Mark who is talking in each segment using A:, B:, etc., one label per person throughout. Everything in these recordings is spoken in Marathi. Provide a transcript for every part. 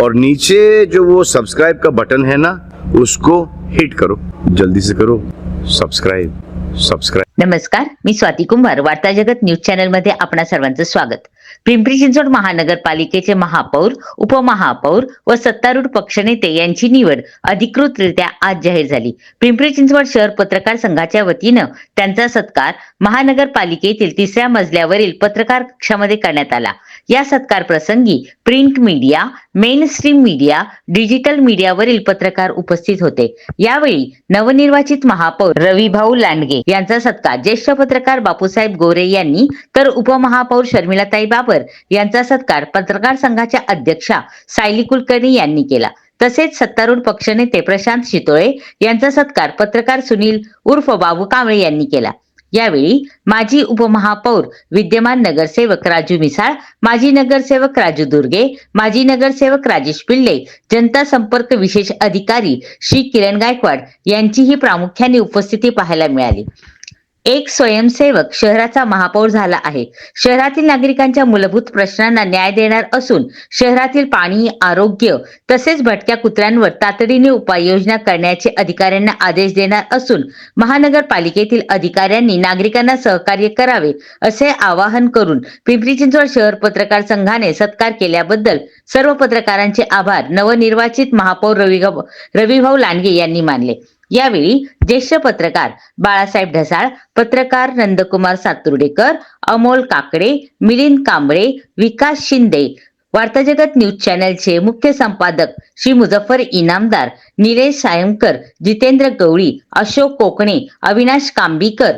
A: और नीचे जो वो सब्सक्राइब का बटन है ना उसको हिट करो। जल्दी से करो। सब्सक्राइब सब्सक्राइब
B: नमस्कार मी स्वाती कुंभार वार्ता जगत न्यूज चॅनलमध्ये आपणा सर्वांचं स्वागत. पिंपरी चिंचवड महानगरपालिकेचे महापौर उपमहापौर व सत्तारूढ पक्षनेते यांची निवड अधिकृतरित्या आज जाहीर झाली. पिंपरी चिंचवड शहर पत्रकार संघाच्या वतीनं त्यांचा सत्कार महानगरपालिकेतील तिसऱ्या मजल्यावरील पत्रकार कक्षामध्ये करण्यात आला. या सत्कार प्रसंगी print media mainstream media digital मीडियावरील पत्रकार उपस्थित होते. यावेळी नवनिर्वाचित महापौर रविभाऊ लांडगे यांचा सत्कार ज्येष्ठ पत्रकार बापूसाहेब गोरे यांनी तर उपमहापौर शर्मिलाताई बाबर यांचा सत्कार पत्रकार संघाच्या अध्यक्षा सायली कुलकर्णी यांनी केला. तसेच सत्तारूढ पक्षनेते प्रशांत शितोळे यांचा सत्कार पत्रकार सुनील उर्फ बाबू कांबळे यांनी केला. यावेळी माजी उपमहापौर विद्यमान नगरसेवक राजू मिसाळ माजी नगरसेवक राजू दुर्गे माजी नगरसेवक राजेश पिल्ले जनता संपर्क विशेष अधिकारी श्री किरण गायकवाड यांचीही प्रामुख्याने उपस्थिती पाहायला मिळाली. एक स्वयंसेवक शहराचा महापौर झाला आहे. शहरातील नागरिकांच्या मूलभूत प्रश्नांना न्याय देणार असून शहरातील पाणी आरोग्य तसेच भटक्या कुत्र्यांवर तातडीने उपाययोजना करण्याचे अधिकाऱ्यांना आदेश देणार असून महानगरपालिकेतील अधिकाऱ्यांनी नागरिकांना सहकार्य करावे असे आवाहन करून पिंपरी चिंचवड शहर पत्रकार संघाने सत्कार केल्याबद्दल सर्व पत्रकारांचे आभार. नवनिर्वाचित महापौर रवी रविभाऊ लांडगे यांनी मानले. यावेळी ज्येष्ठ पत्रकार बाळासाहेब ढसाळ पत्रकार नंदकुमार सातुर्डेकर अमोल काकडे मिलिंद कांबळे विकास शिंदे वार्ताजगत न्यूज चॅनलचे मुख्य संपादक श्री मुझफ्फर इनामदार निलेश सायंकर जितेंद्र गवळी अशोक कोकणे अविनाश कांबीकर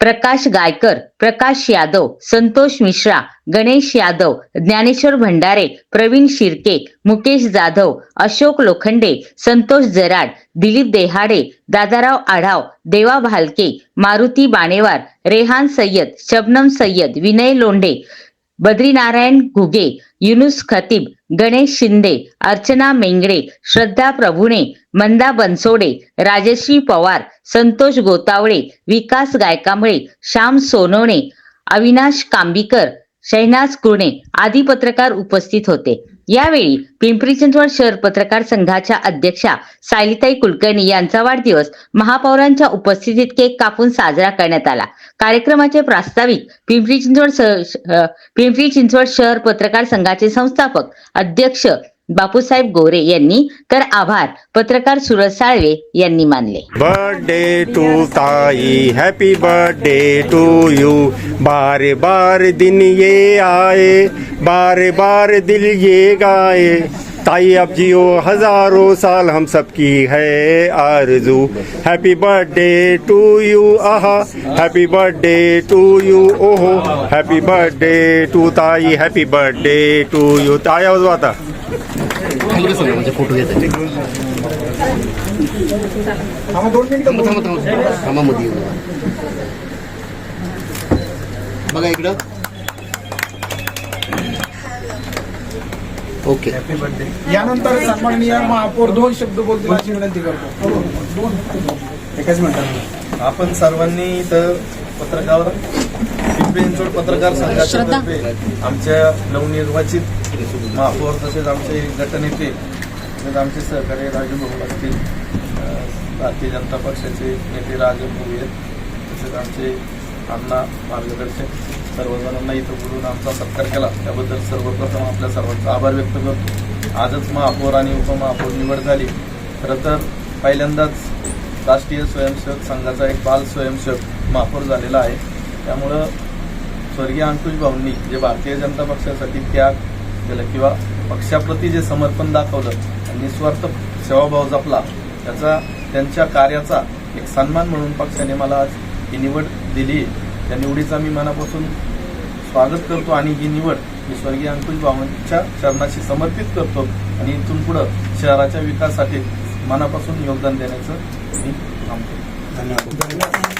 B: प्रकाश गायकर प्रकाश यादव संतोष मिश्रा गणेश यादव ज्ञानेश्वर भंडारे प्रवीण शिर्के मुकेश जाधव अशोक लोखंडे संतोष जराड दिलीप देहाडे दादाराव आढाव देवा भालके मारुती बाणेवार रेहान सय्यद शबनम सय्यद विनय लोंढे बद्रीनारायण घुगे युनुस खतीब गणेश शिंदे अर्चना मेंगडे श्रद्धा प्रभुणे मंदा बनसोडे राजश्री पवार संतोष गोतावळे विकास गायकांबळे श्याम सोनवणे अविनाश कांबीकर शहनाज कुणे आदी पत्रकार उपस्थित होते. यावेळी पिंपरी चिंचवड शहर पत्रकार संघाच्या अध्यक्षा सायलीताई कुलकर्णी यांचा वाढदिवस महापौरांच्या उपस्थितीत केक कापून साजरा करण्यात आला. कार्यक्रमाचे प्रास्ताविक पिंपरी चिंचवड पिंपरी चिंचवड शहर पत्रकार संघाचे संस्थापक अध्यक्ष बापूसाहेब गोरे यांनी तर आभार पत्रकार सुरज साळवे यांनी मानले.
C: बर्थडे टू ताई हैप्पी बर्थडे टू यू बार बार दिन ये आए, बार बार दिल ये गाए. ताई अब जियो हज़ारों साल हम सबकी है आरज़ू. हैप्पी बर्थडे टू यू आहा. हैप्पी बर्थडे टू यू ओहो. हैप्पी बर्थडे टू ताई हैप्पी बर्थडे टू यू आवाज़ आता
D: खाली म्हणजे फोटो घेता येईल. थांबा थांबा थांबा थांबा. मध्ये येऊ. बघा इकडं. ओके.
E: यानंतर सन्माननीय महापौर दोन शब्द बोलतील अशी विनंती करतो. दोन एकाच मिनिटात
F: आपण सर्वांनी इथं पत्रकार पिंपरी पत्रकार संघाच्या तर्फे आमच्या नवनिर्वाचित महापौर तसेच आमचे गटनेते तसेच आमचे सहकारी राजू भाऊ असतील भारतीय जनता पक्षाचे नेते राजू भाऊ आहेत तसेच आमचे अण्णा मार्गदर्शक सर्वजणांना इथं बोलून आमचा सत्कार केला. त्याबद्दल सर्वप्रथम आपल्या सर्वांचा आभार व्यक्त करतो. आजच महापौर आणि उपमहापौर निवड झाली. खरं तर पहिल्यांदाच राष्ट्रीय स्वयंसेवक संघाचा एक बाल स्वयंसेवक महापौर झालेला आहे. त्यामुळं स्वर्गीय अंकुश भाऊंनी जे भारतीय जनता पक्षासाठी त्याग केलं किंवा पक्षाप्रती जे समर्पण दाखवलं आणि निस्वार्थ सेवाभाव जपला त्याचा त्यांच्या कार्याचा एक सन्मान म्हणून पक्षाने मला आज ही निवड दिली. त्या निवडीचा मी मनापासून स्वागत करतो आणि ही निवड मी स्वर्गीय अंकुश भावांच्या चरणाशी समर्पित करतो आणि इथून पुढं शहराच्या विकासासाठी मनापासून योगदान देण्याचं मी थांबतो.